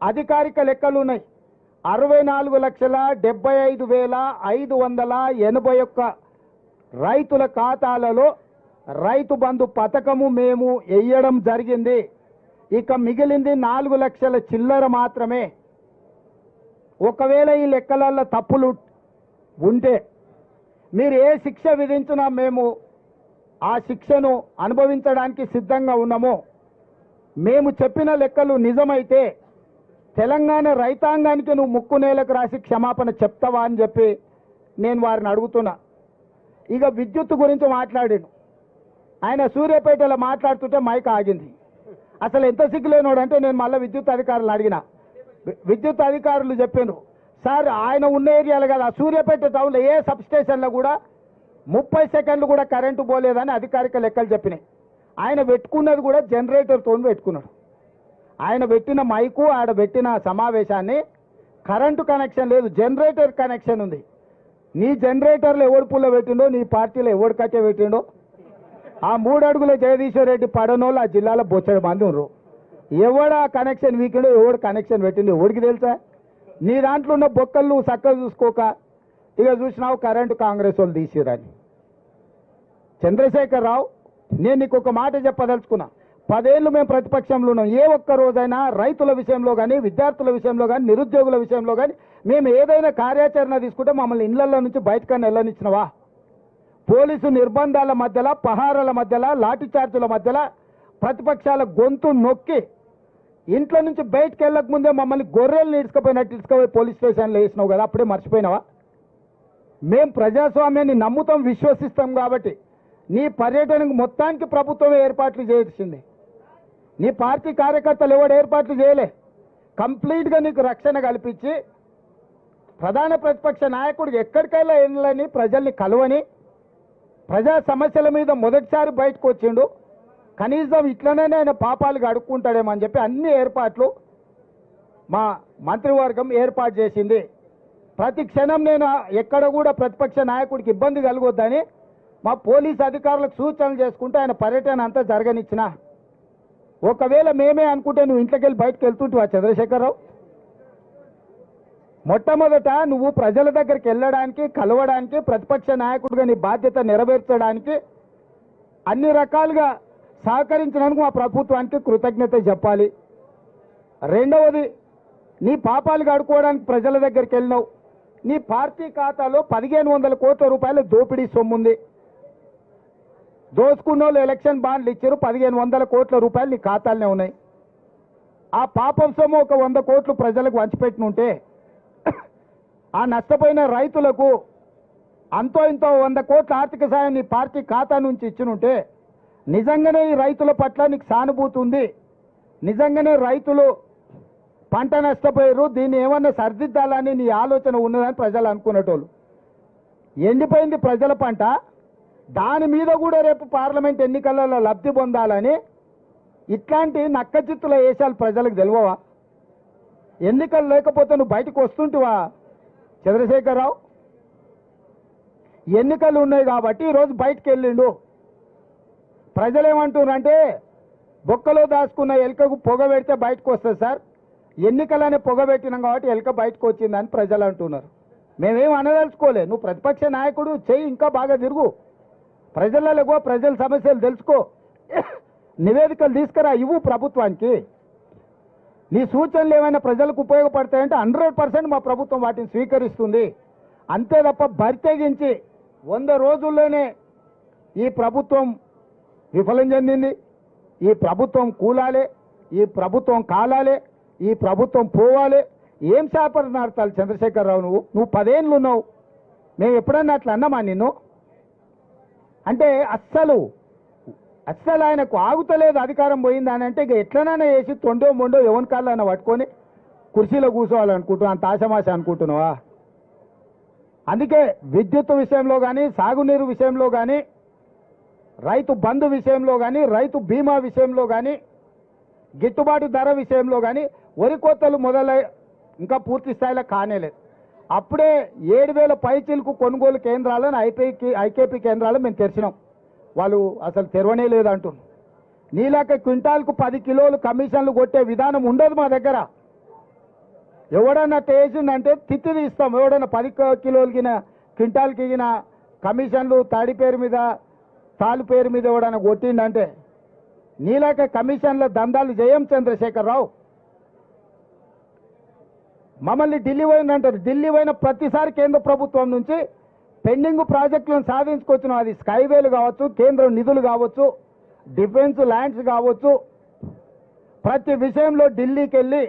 అధికారిక లెక్కలు ఉన్నాయి అరవై నాలుగు లక్షల డెబ్బై ఐదు వేల ఐదు వందల ఎనభై ఒక్క రైతుల ఖాతాలలో రైతు బంధు పథకము మేము వేయడం జరిగింది. ఇక మిగిలింది నాలుగు లక్షల చిల్లర మాత్రమే. ఒకవేళ ఈ లెక్కలలో తప్పులు ఉంటే మీరు ఏ శిక్ష విధించినా మేము ఆ శిక్షను అనుభవించడానికి సిద్ధంగా ఉన్నాము. మేము చెప్పిన లెక్కలు నిజమైతే తెలంగాణ రైతాంగానికి నువ్వు ముక్కు నేలకు రాసి క్షమాపణ చెప్తావా అని చెప్పి నేను వారిని అడుగుతున్నా. ఇక విద్యుత్ గురించి మాట్లాడాను. ఆయన సూర్యాపేటలో మాట్లాడుతుంటే మైక్ ఆగింది. అసలు ఎంత సిగ్గులేనోడు అంటే నేను మళ్ళీ విద్యుత్ అధికారులు అడిగిన. విద్యుత్ అధికారులు చెప్పాను సార్ ఆయన ఉన్న ఏరియాలు కదా సూర్యాపేట టౌన్లో ఏ సబ్ స్టేషన్లో కూడా ముప్పై సెకండ్లు కూడా కరెంటు పోలేదని అధికారిక లెక్కలు చెప్పినాయి. ఆయన పెట్టుకున్నది కూడా జనరేటర్తో పెట్టుకున్నాడు. ఆయన పెట్టిన మైకు ఆడ పెట్టిన సమావేశాన్ని కరెంటు కనెక్షన్ లేదు జనరేటర్ కనెక్షన్ ఉంది. నీ జనరేటర్లో ఎవడు పుల్ల పెట్టిండో నీ పార్టీలో ఎవడు కట్టే పెట్టిండో? ఆ మూడు అడుగుల జగదీశ్వర్ రెడ్డి పడనోళ్ళు ఆ జిల్లాలో బొచ్చడి మంది ఉన్నారు ఎవడ కనెక్షన్ వీకిండో ఎవడు కనెక్షన్ పెట్టిండో ఎవడికి తెలుసా? నీ దాంట్లో ఉన్న బొక్కలు నువ్వు చక్కగా చూసుకోక ఇక చూసినావు కరెంటు కాంగ్రెస్ వాళ్ళు తీసిరని చంద్రశేఖర్ రావు నేను నీకు ఒక మాట చెప్పదలుచుకున్నా. పదేళ్ళు మేము ప్రతిపక్షంలో ఉన్నాం. ఏ ఒక్క రోజైనా రైతుల విషయంలో కానీ విద్యార్థుల విషయంలో కానీ నిరుద్యోగుల విషయంలో కానీ మేము ఏదైనా కార్యాచరణ తీసుకుంటే మమ్మల్ని ఇళ్ళలో నుంచి బయటకన్నా వెళ్ళనిచ్చినవా పోలీసు నిర్బంధాల మధ్యలో పహారాల మధ్యలో లాఠీచార్జుల మధ్యలో ప్రతిపక్షాల గొంతు నొక్కి ఇంట్లో నుంచి బయటకు వెళ్ళక ముందే మమ్మల్ని గొర్రెలు ఇసుకపోయినట్టు ఇసుకపోయి పోలీస్ స్టేషన్లో వేసినావు కదా అప్పుడే మర్చిపోయినావా? మేము ప్రజాస్వామ్యాన్ని నమ్ముతాం విశ్వసిస్తాం కాబట్టి నీ పర్యటనకు మొత్తానికి ప్రభుత్వం ఏర్పాట్లు చేసింది. నీ పార్టీ కార్యకర్తలు ఎవడు ఏర్పాట్లు చేయలే. కంప్లీట్గా నీకు రక్షణ కల్పించి ప్రధాన ప్రతిపక్ష నాయకుడు ఎక్కడికైనా వెళ్ళని ప్రజల్ని కలవని ప్రజా సమస్యల మీద మొదటిసారి బయటకు వచ్చిండు. కనీసం ఇట్లనే ఆయన పాపాలు అడుక్కుంటాడేమో అని చెప్పి అన్ని ఏర్పాట్లు మా మంత్రివర్గం ఏర్పాటు చేసింది. ప్రతి క్షణం నేను ఎక్కడ కూడా ప్రతిపక్ష నాయకుడికి ఇబ్బంది కలగొద్దని మా పోలీస్ అధికారులకు సూచనలు చేసుకుంటూ ఆయన పర్యటన అంతా జరగనిచ్చిన. ఒకవేళ మేమే అనుకుంటే నువ్వు ఇంట్లోకి వెళ్ళి బయటకు వెళ్తుంటావా చంద్రశేఖరరావు? మొట్టమొదట నువ్వు ప్రజల దగ్గరికి వెళ్ళడానికి కలవడానికి ప్రతిపక్ష నాయకుడిగా నీ బాధ్యత నెరవేర్చడానికి అన్ని రకాలుగా సహకరించడానికి మా ప్రభుత్వానికి కృతజ్ఞత చెప్పాలి. రెండవది నీ పాపాలు కడుక్కోవడానికి ప్రజల దగ్గరికి వెళ్ళినావు. నీ పార్టీ ఖాతాలో పదిహేను వందల కోట్ల రూపాయల దోపిడీ సొమ్ముంది. దోసుకున్న వాళ్ళు ఎలక్షన్ బాండ్లు ఇచ్చారు. పదిహేను వందల కోట్ల రూపాయలు నీ ఖాతాలనే ఉన్నాయి. ఆ పాపం సొమ్ము ఒక వంద కోట్లు ప్రజలకు వంచిపెట్టినుంటే ఆ నష్టపోయిన రైతులకు అంతో ఇంతో వంద కోట్ల ఆర్థిక సాయం నీ పార్టీ ఖాతా నుంచి ఇచ్చినుంటే నిజంగానే ఈ రైతుల పట్ల నీకు సానుభూతి ఉంది. నిజంగానే రైతులు పంట నష్టపోయారు. దీన్ని ఏమన్నా సరిదిద్దాలని నీ ఆలోచన ఉన్నదని ప్రజలు అనుకునేటోళ్ళు. ఎండిపోయింది ప్రజల పంట. దాని మీద కూడా రేపు పార్లమెంట్ ఎన్నికలలో లబ్ధి పొందాలని ఇట్లాంటి నక్కచిత్తుల వేషాలు ప్రజలకు తెలియవా? ఎన్నికలు లేకపోతే నువ్వు బయటకు వస్తుంటివా చంద్రశేఖరరావు? ఎన్నికలు ఉన్నాయి కాబట్టి ఈరోజు బయటకు వెళ్ళిండు. ప్రజలు ఏమంటున్నారంటే బొక్కలో దాచుకున్న ఎలుకకు పొగ పెడితే బయటకు వస్తుంది సార్. ఎన్నికలనే పొగ పెట్టినాం కాబట్టి ఎలుక బయటకు వచ్చిందని ప్రజలు అంటున్నారు మేమేం అనదలుచుకోలే. నువ్వు ప్రతిపక్ష నాయకుడు చెయ్యి ఇంకా బాగా తిరుగు. ప్రజలలో ప్రజల సమస్యలు తెలుసుకో. నివేదికలు తీసుకురా ఇవ్వు ప్రభుత్వానికి. నీ సూచనలు ఏమైనా ప్రజలకు ఉపయోగపడతాయంటే హండ్రెడ్ పర్సెంట్ మా ప్రభుత్వం వాటిని స్వీకరిస్తుంది. అంతే తప్ప బరితెగించి వంద రోజుల్లోనే ఈ ప్రభుత్వం విఫలం చెందింది. ఈ ప్రభుత్వం కూలాలే ఈ ప్రభుత్వం కాలాలే ఈ ప్రభుత్వం పోవాలి. ఏం శాపలు చంద్రశేఖరరావు నువ్వు? నువ్వు పదేళ్ళు ఉన్నావు మేము ఎప్పుడన్నా అట్లా అన్నామా నిన్ను? అంటే అస్సలు అస్సలు ఆయనకు ఆగుతలేదు అధికారం పోయింది అని అంటే ఇక ఎట్లనైనా వేసి తొండో మొండో ఎవరి అయినా పట్టుకొని కుర్చీలో కూర్చోవాలనుకుంటున్నావు అంత ఆశమాశ అనుకుంటున్నావా? అందుకే విద్యుత్ విషయంలో కానీ సాగునీరు విషయంలో కానీ రైతు బంధు విషయంలో కానీ రైతు బీమా విషయంలో కానీ గిట్టుబాటు ధర విషయంలో కానీ వరి కోతలు మొదలై ఇంకా పూర్తి స్థాయిలో కానేలేదు. అప్పుడే ఏడు వేల పైచీలకు కొనుగోలు కేంద్రాలను ఐపీకి ఐకేపీ కేంద్రాలు మేము తెరిచినాం. వాళ్ళు అసలు తెరవనే లేదంటున్నారు. నీలాక క్వింటాల్కు పది కిలోలు కమిషన్లు కొట్టే విధానం ఉండదు మా దగ్గర. ఎవడన్నా టేసిందంటే తిత్తి తీస్తాం. ఎవడన్నా పది కిలోలు కిలోలకిన క్వింటాల్కి గిన కమిషన్లు తాడి పేరు మీద తాలు పేరు మీద ఎవడన్నా కొట్టిండంటే నీలాక కమిషన్ల దందాలు జయం చంద్రశేఖరరావు. మమ్మల్ని ఢిల్లీ పోయిందంటారు ఢిల్లీ పోయిన ప్రతిసారి కేంద్ర ప్రభుత్వం నుంచి పెండింగ్ ప్రాజెక్టులను సాధించుకొచ్చిన అది స్కైవేలు కావచ్చు కేంద్ర నిధులు కావచ్చు డిఫెన్స్ ల్యాండ్స్ కావచ్చు. ప్రతి విషయంలో ఢిల్లీకి వెళ్ళి